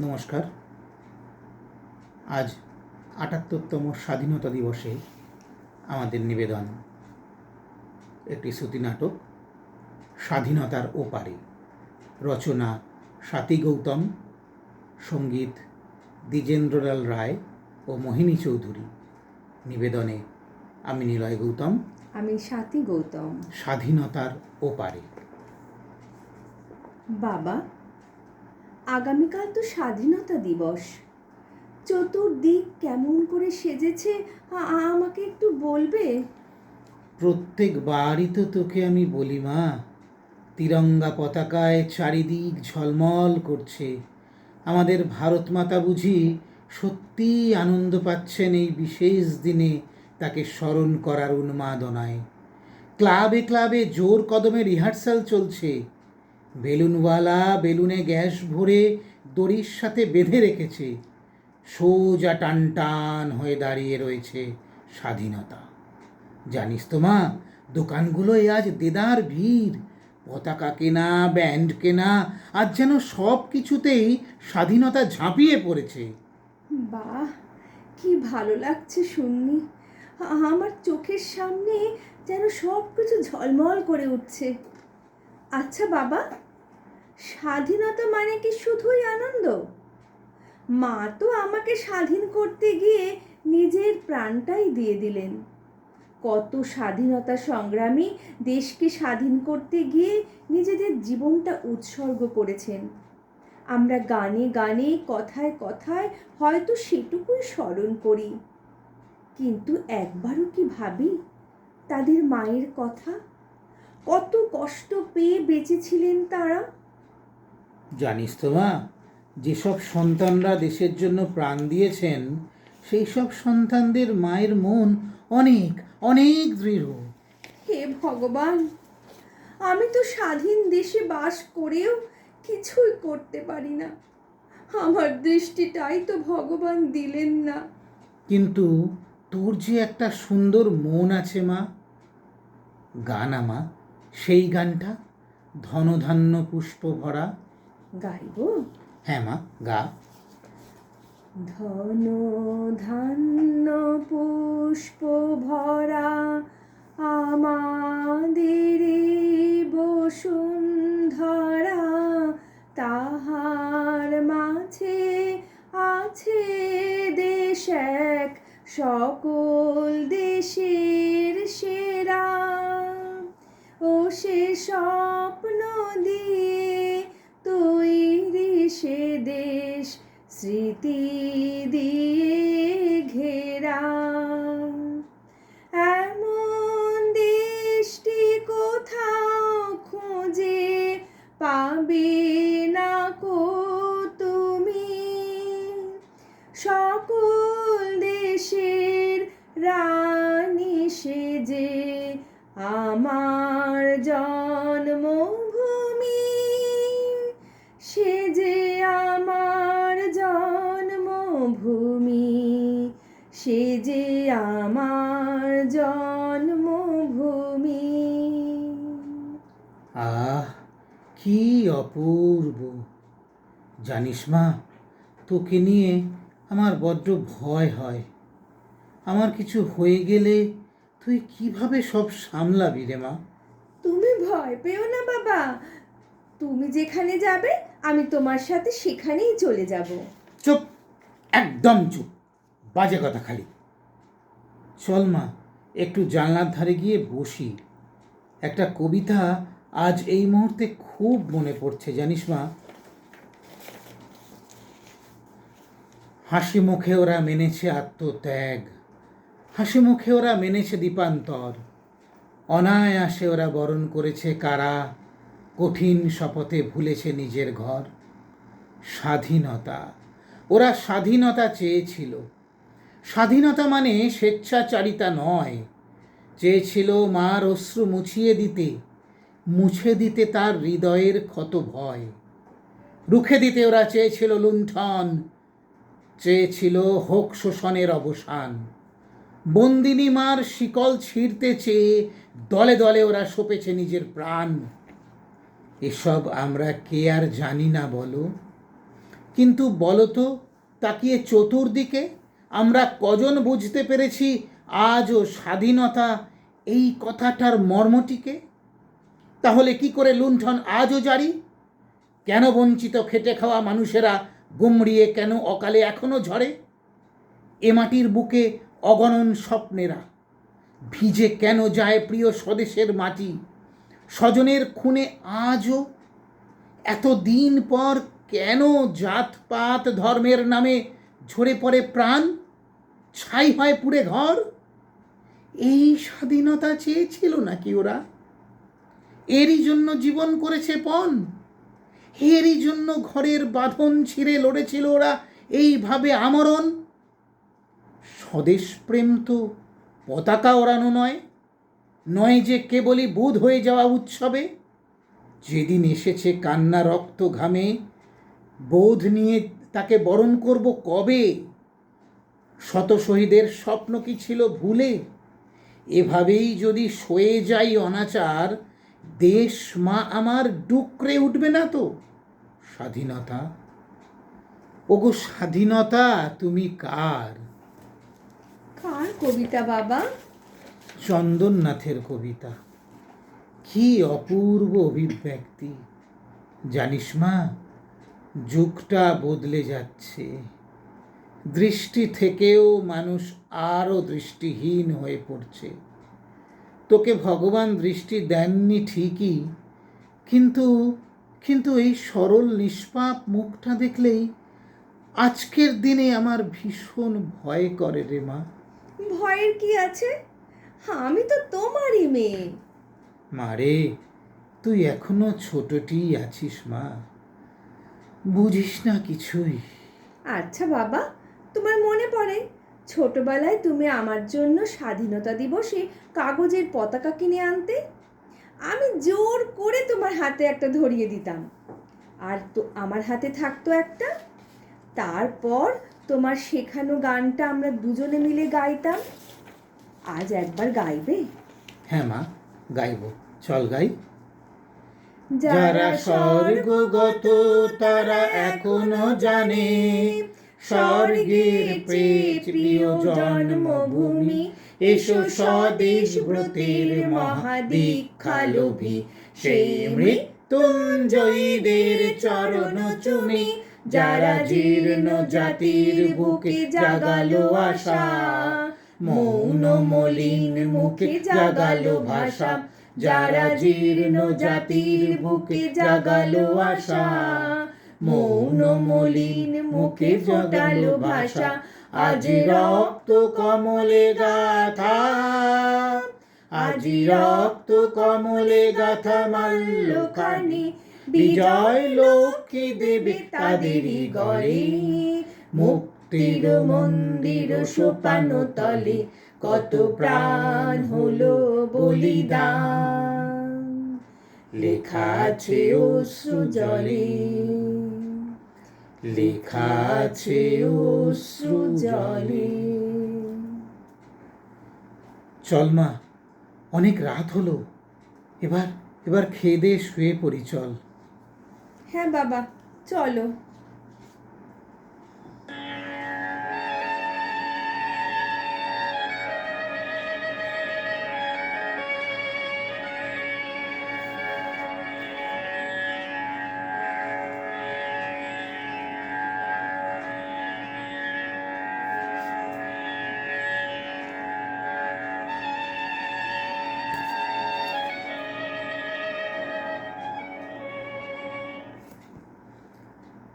নমস্কার। আজ আটাত্তরতম স্বাধীনতা দিবসে আমাদের নিবেদন। একটি শ্রুতি নাটক স্বাধীনতার ওপারে। রচনা স্বাতী গৌতম সংগীত দ্বিজেন্দ্রলাল রায় ও মোহিনী চৌধুরী। নিবেদনে আমি নিলয় গৌতম। আমি স্বাতী গৌতম। স্বাধীনতার ওপারে। বাবা আগামীকাল তো স্বাধীনতা দিবস। চতুর্দিক কেমন করে সেজেছে আমাকে একটু বলবে? প্রত্যেকবারই তো তোকে আমি বলি, মা। তিরঙ্গা পতাকায় চারিদিক ঝলমল করছে। আমাদের ভারত মাতা বুঝি সত্যিই আনন্দ পাচ্ছেন এই বিশেষ দিনে তাকে স্মরণ করার উন্মাদনায়। ক্লাবে ক্লাবে জোর কদমে রিহার্সাল চলছে। বেলুনওয়ালা বেলুনে গ্যাস ভরে দড়ির সাথে বেঁধে রেখেছে। সোজা টান টান হয়ে দাঁড়িয়ে রয়েছে স্বাধীনতা। জানিস তো মা, দোকানগুলোয় আজ দেদার ভিড়। পতাকা কেনা, ব্যান্ড কেনা, আজ যেন সব কিছুতেই স্বাধীনতা ঝাঁপিয়ে পড়েছে। বাহ, কি ভালো লাগছে শুননি। আমার চোখের সামনে যেন সব কিছু ঝলমল করে উঠছে। আচ্ছা বাবা স্বাধীনতা মানে কি শুধুই আনন্দ? মা তো আমাকে স্বাধীন করতে গিয়ে নিজের প্রাণটাই দিয়ে দিলেন। কত স্বাধীনতা সংগ্রামী দেশকে স্বাধীন করতে গিয়ে নিজেদের জীবনটা উৎসর্গ করেছেন। আমরা গানে গানে, কথায় কথায় হয়তো সেটুকুই স্মরণ করি। কিন্তু একবারও কি ভাবি, তাদের মায়ের কথা? কত কষ্ট পেয়ে বেঁচেছিলেন তারা? জানিস তো মা যেসব সন্তানরা দেশের জন্য প্রাণ দিয়েছেন সেই সব সন্তানদের মায়ের মন অনেক অনেক দৃঢ়। হে ভগবান আমি তো স্বাধীন দেশে বাস করেও কিছুই করতে পারি না। আমার দৃষ্টিটাই তো ভগবান দিলেন না। কিন্তু তোর যে একটা সুন্দর মন আছে মা গান আমা সেই গানটা ধনধান্য পুষ্প ভরা গাইবো? হ্যাঁ মা গা। ধন ধান্য পুষ্প ভরা আমাদের বসুন্ধরা তাহার মাঝে আছে দেশ এক সকল দেশের স্মৃতি দিয়ে ঘেরা এমন দেশটি কোথাও খুঁজে পাবে না কো তুমি। সকল দেশের রানী সেজে আমার অপূর্ব। জানিস মা তোকে নিয়ে আমার বড্ড ভয় হয়। আমার কিছু হয়ে গেলে তুই কীভাবে সব সামলাবি রে মা? তুমি ভয় পেও না বাবা। তুমি যেখানে যাবে আমি তোমার সাথে সেখানেই চলে যাব। চুপ একদম চুপ। বাজে কথা খালি। চল মা একটু জানলার ধারে গিয়ে বসি। একটা কবিতা আজ এই মুহূর্তে খুব মনে পড়ছে, জানিস মা। হাসি মুখে ওরা মেনেছে আত্মত্যাগ। হাসি মুখে ওরা মেনেছে দীপান্তর। অনায়াসে ওরা বরণ করেছে কারা, কঠিন শপথে ভুলেছে নিজের ঘর। স্বাধীনতা। ওরা স্বাধীনতা চেয়েছিল। স্বাধীনতা মানে স্বেচ্ছাচারিতা নয়। চেয়েছিল মার অশ্রু মুছিয়ে দিতে। মুছে দিতে তার হৃদয়ের ক্ষত ভয়। রুখে দিতে ওরা চেয়েছিল লুণ্ঠন, চেয়েছিল হোক শোষণের অবসান। বন্দিনী মার শিকল ছিঁড়তে চেয়ে দলে দলে ওরা সপেছে নিজের প্রাণ। এসব আমরা কে আর জানি না বলো। কিন্তু বলো তো তাকিয়ে চতুর্দিকে আমরা কজন বুঝতে পেরেছি আজও স্বাধীনতা এই কথাটার মর্মটিকে? তাহলে কি করে লুণ্ঠন আজও জারি? কেন বঞ্চিত খেটে খাওয়া মানুষেরা গুমড়িয়ে কেন অকালে এখনও ঝরে? এ মাটির বুকে অগণন স্বপ্নেরা। ভিজে কেন যায় প্রিয় স্বদেশের মাটি? স্বজনের খুনে আজও? এত দিন পর কেন জাতপাত ধর্মের নামে ঝরে পড়ে প্রাণ? ছাই হয় পুড়ে ঘর? এই স্বাধীনতা চেয়েছিল নাকি ওরা? এরই জন্য জীবন করেছে পণ। এরই জন্য ঘরের বাঁধন ছিঁড়ে লড়েছিল ওরা। এইভাবে আমরণ। স্বদেশ প্রেম তো পতাকা ওড়ানো নয়। নয় যে কেবলই বোধ হয়ে যাওয়া উৎসবে। যেদিন এসেছে কান্না রক্ত ঘামে, বোধ নিয়ে তাকে বরণ করব কবে? শত শহীদের স্বপ্ন কি ছিল ভুলে? এভাবেই যদি সয়ে যাই অনাচার দেশ মা আমার ডুকরে উঠবে না তো? স্বাধীনতা? ওগো স্বাধীনতা তুমি কার? কার কবিতা বাবা? চন্দননাথের কবিতা। কি অপূর্ব অভিব্যক্তি। জানিস মা যুগটা বদলে যাচ্ছে। দৃষ্টি থেকেও মানুষ আরও দৃষ্টিহীন হয়ে পড়ছে। তোকে ভগবান দৃষ্টি দেননি ঠিকই। কিন্তু কিন্তু এই সরল নিষ্পাপ মুখটা দেখলেই আজকের দিনে আমার ভীষণ ভয় করে রে মা। ভয়ের কি আছে? আমি তো তোমারই মেয়ে। মারে তুই এখনও ছোটটি আছিস মা। বুঝিস না কিছুই। আচ্ছা বাবা তোমার মনে পড়ে? ছোটবেলায় তুমি আমার জন্য স্বাধীনতা দিবসে কাগজের পতাকা কিনে আনতে? আমি জোর করে তোমার হাতে একটা ধরিয়ে দিতাম। আর তো আমার হাতে থাকতো একটা। তারপর তোমার শেখানো গানটা আমরা দুজনে মিলে গাইতাম। আজ একবার গাইবে? হ্যাঁ মা গাইব। চল গাই। যারা স্বর্গগত তারা এখনও জানে। স্বর্গের প্রিয় জন্মভূমি এসো স্বদেশ ব্রতের মহাদীক্ষা লোভী। সেই মৃত্যুঞ্জয়ীদের চরণ চুমি যারা জীর্ণ জাতির বুকে জাগালো আশা। মৌন মলিন মুখে জাগালো ভাষা যারা জীর্ণ জাতির বুকে জাগালো আশা। মৌন মলিন মুখে ফোটালো ভাষা। আজ রক্ত কমলে গাথা। আজ রক্ত কমলে গাথা মাল্য খানি বিজয় লক্ষ্মী দেবে তাদেরই গড়ে মুক্তির মন্দির সোপানো তলে। কত প্রাণ হলো বলিদান। লেখা আছে অশ্রু জলে। লেখা আছে চল মা, অনেক রাত হলো। এবার এবার খেয়ে দিয়ে শুয়ে পড়ি, চল। হ্যাঁ বাবা, চলো।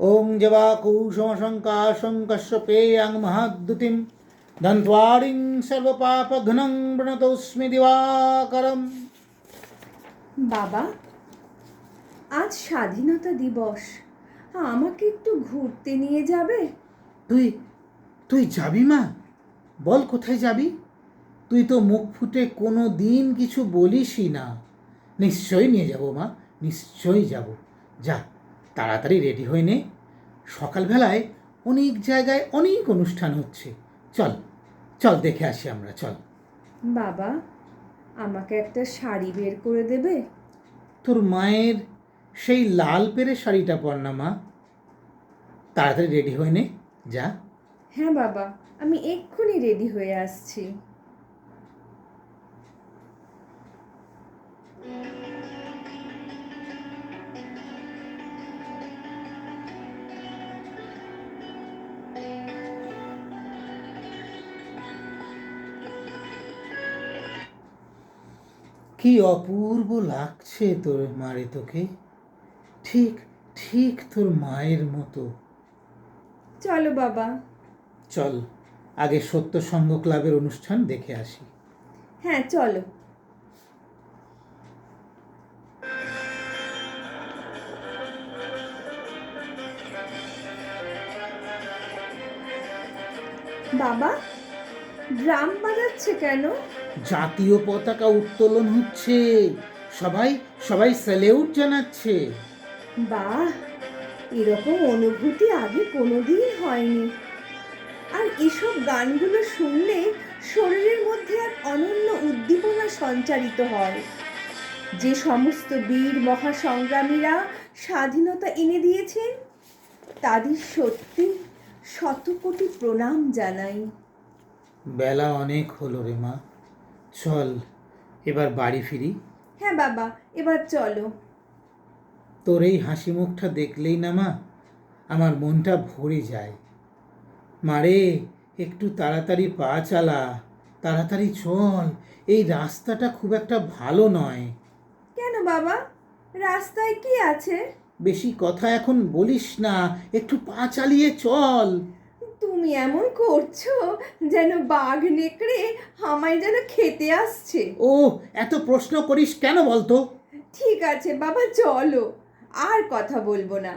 ॐ जवाकुशमशङ्काशङ्कश्यपेयां महाद्युतिं दन्त्वारिं सर्वपापघ्नं प्रणतोऽस्मि दिवाकरम् বাবা আজ স্বাধীনতা দিবস আমাকে একটু ঘুরতে নিয়ে যাবে তুই তুই যাবি মা বল কোথায় যাবি তুই তো মুখ ফুটে কোনো দিন কিছু বলিসই না নিশ্চয়ই নিয়ে যাব মা নিশ্চয়ই যাব যা তাড়াতাড়ি রেডি হয়ে নে। সকালবেলায় অনেক জায়গায় অনেক অনুষ্ঠান হচ্ছে। চল চল দেখে আসি আমরা চল। বাবা আমাকে একটা শাড়ি বের করে দেবে? তোর মায়ের সেই লাল পেরে শাড়িটা পর না মা। তাড়াতাড়ি রেডি হয়ে নে যা। হ্যাঁ বাবা আমি এক্ষুনি রেডি হয়ে আসছি। কি অপূর্ব লাগছে তোর মারে তোকে? ঠিক ঠিক তোর মায়ের মতো। চলো বাবা। চল আগে সত্য সঙ্গ ক্লাবের অনুষ্ঠান দেখে আসি। হ্যাঁ চলো। বাবা ড্রাম বাজাচ্ছে কেন? জাতীয় পতাকা উত্তোলন হচ্ছে। সবাই সবাই স্যালিউট জানাচ্ছে। বাহ এরকম অনুভূতি আগে কোনোদিন হয়নি। আর এসব গানগুলো শুনলে শরীরের মধ্যে এক অনন্য উদ্দীপনা সঞ্চারিত হয়। যে সমস্ত বীর মহাসংগ্রামীরা স্বাধীনতা এনে দিয়েছেন তাদের সত্যি শত কোটি প্রণাম জানাই। বেলা অনেক হলো রে মা। চল এবার বাড়ি ফিরি। হ্যাঁ বাবা এবার চলো। তোর এই হাসি মুখটা দেখলেই না মা আমার মনটা ভরে যায়। মারে একটু তাড়াতাড়ি পা চালা তাড়াতাড়ি চল এই রাস্তাটা খুব একটা ভালো নয়। কেন বাবা? রাস্তায় কি আছে? বেশি কথা এখন বলিস না একটু পা চালিয়ে চল। তুমি এমন করছ যেন বাঘ নেকড়ে আমায় যেন খেতে আসছে। ও এত প্রশ্ন করিস কেন বলতো? ঠিক আছে বাবা চলো আর কথা বলব না।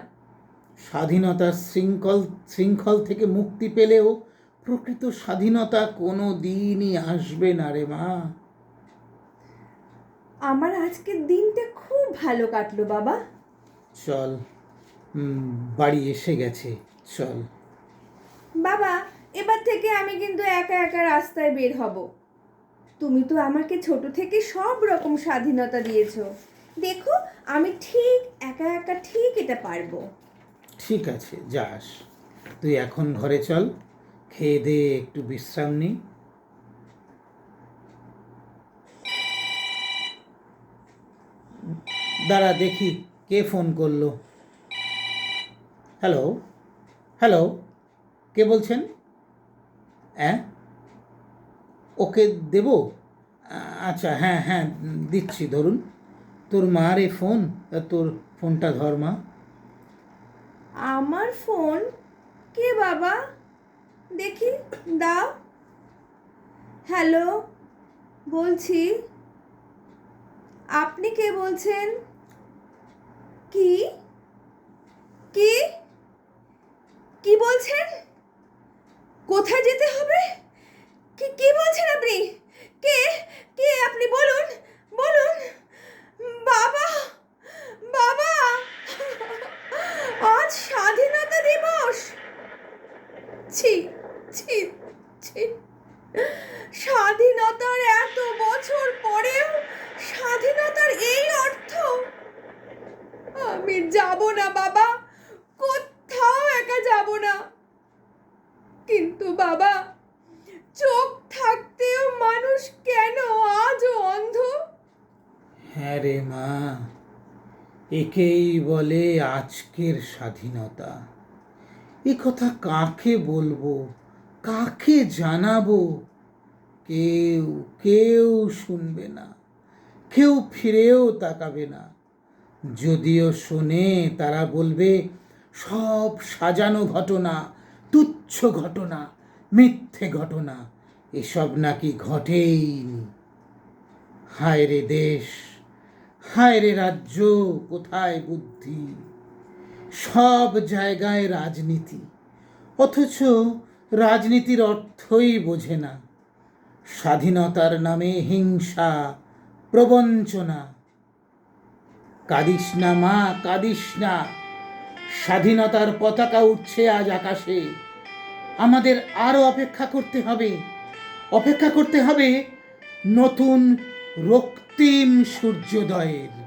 স্বাধীনতার শৃঙ্খল শৃঙ্খল থেকে মুক্তি পেলেও প্রকৃত স্বাধীনতা কোনো দিনই আসবে না রে মা। আমার আজকের দিনটা খুব ভালো কাটলো বাবা। চল বাড়ি এসে গেছে চল। বাবা, এবার থেকে আমি কিন্তু একা একা রাস্তায় বের হব। তুমি তো আমাকে ছোট থেকে সব রকম স্বাধীনতা দিয়েছ। দেখো, আমি ঠিক একা একা ঠিক এটা পারব। ঠিক আছে, যাস। তুই এখন ঘরে চল, খেয়ে দে একটু বিশ্রাম নি। দাঁড়া, দেখি কে ফোন করল। Hello hello. কে বলছেন? হ্যাঁ ওকে দেব? আচ্ছা হ্যাঁ হ্যাঁ দিচ্ছি, ধরুন। তোর মার এ ফোন তোর ফোনটা ধর মা। আমার ফোন? কে বাবা? দেখি, দাও। হ্যালো, বলছি। আপনি কে বলছেন? কি? কি? কি বলছেন? কোথায় যেতে হবে? কি কি বলছেন আপনি? কে কে আপনি বলুন বলুন। বাবা বাবা আজ স্বাধীনতা দিবস ছি ছি ছি স্বাধীনতার এত বছর পরেও স্বাধীনতার এই অর্থ আমি যাব না বাবা কোথাও একা যাব না কিন্তু বাবা চোখ থাকতেও মানুষ কেন আজও অন্ধ হ্যাঁ রে মা একেই বলে আজকের স্বাধীনতা। এ কথা কাকে বলব? কাকে জানাব? কেউ কেউ শুনবে না। কেউ ফিরেও তাকাবে না। যদিও শোনে, তারা বলবে, সব সাজানো ঘটনা, তুচ্ছ ঘটনা, মিথ্যে ঘটনা, এসব নাকি ঘটেইনি। হায় রে দেশ! হায় রে রাজ্য? কোথায় বুদ্ধি? সব জায়গায় রাজনীতি। অথচ রাজনীতির অর্থই বোঝে না। স্বাধীনতার নামে হিংসা, প্রবঞ্চনা। কাঁদিস না মা, কাঁদিস না। স্বাধীনতার পতাকা উঠছে আজ আকাশে। আমাদের আরও অপেক্ষা করতে হবে। অপেক্ষা করতে হবে নতুন রক্তিম সূর্যোদয়ের।